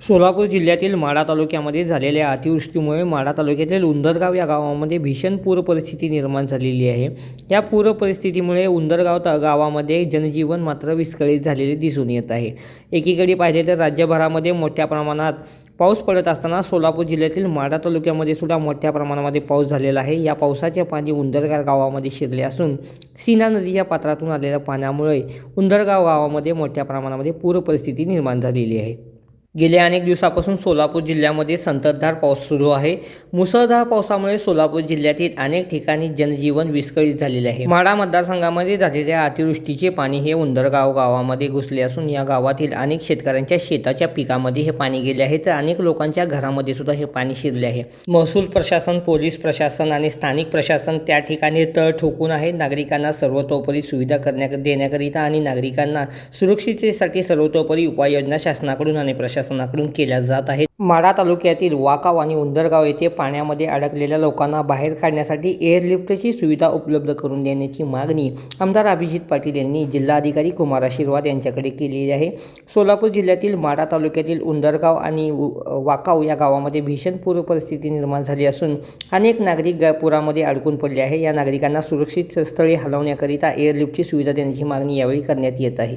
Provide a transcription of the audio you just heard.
सोलापूर जिल्ह्यातील माढा तालुक्यामध्ये झालेल्या अतिवृष्टीमुळे माढा तालुक्यातील उंदरगाव या गावामध्ये भीषण पूर परिस्थिती निर्माण झालेली आहे. या पूर परिस्थितीमुळे उंदरगाव ता गावामध्ये जनजीवन मात्र विस्कळीत झालेले दिसून येत आहे. एकीकडे पाहिले तर राज्यभरामध्ये मोठ्या प्रमाणात पाऊस पडत असताना सोलापूर जिल्ह्यातील माढा तालुक्यामध्ये सुद्धा मोठ्या प्रमाणामध्ये पाऊस झालेला आहे. या पावसाचे पाणी उंदरगाव गावामध्ये शिरले असून सीना नदीच्या पात्रातून आलेल्या पाण्यामुळे उंदरगाव गावामध्ये मोठ्या प्रमाणामध्ये पूर परिस्थिती निर्माण झालेली आहे. गेल्या अनेक दिवसापासून सोलापूर जिल्ह्यामध्ये संततधार पाऊस सुरू आहे. मुसळधार पावसामुळे सोलापूर जिल्ह्यातील अनेक ठिकाणी जनजीवन विस्कळीत झालेले आहे. माडा मतदारसंघामध्ये झालेल्या अतिवृष्टीचे पाणी हे उंदरगाव गावामध्ये घुसले असून या गावातील अनेक शेतकऱ्यांच्या शेताच्या पिकामध्ये हे पाणी गेले आहे तर अनेक लोकांच्या घरामध्ये सुद्धा हे पाणी शिरले आहे. महसूल प्रशासन पोलीस प्रशासन आणि स्थानिक प्रशासन त्या ठिकाणी तळ ठोकून आहे. नागरिकांना सर्वतोपरी सुविधा करण्या देण्याकरिता आणि नागरिकांना सुरक्षिततेसाठी सर्वतोपरी उपाययोजना शासनाकडून आणि प्रशासन प्रशासनाकडून केल्या जात आहेत. माढा तालुक्यातील वाकाव आणि उंदरगाव येथे पाण्यामध्ये अडकलेल्या लोकांना बाहेर काढण्यासाठी एअरलिफ्टची सुविधा उपलब्ध करून देण्याची मागणी आमदार अभिजित पाटील यांनी जिल्हाधिकारी कुमार आशीर्वाद यांच्याकडे केलेली आहे. सोलापूर जिल्ह्यातील माढा तालुक्यातील उंदरगाव आणि वाकाव या गावामध्ये भीषण पूर परिस्थिती निर्माण झाली असून अनेक नागरिक पुरामध्ये अडकून पडले आहे. या नागरिकांना सुरक्षित स्थळी हलवण्याकरिता एअरलिफ्टची सुविधा देण्याची मागणी यावेळी करण्यात येत आहे.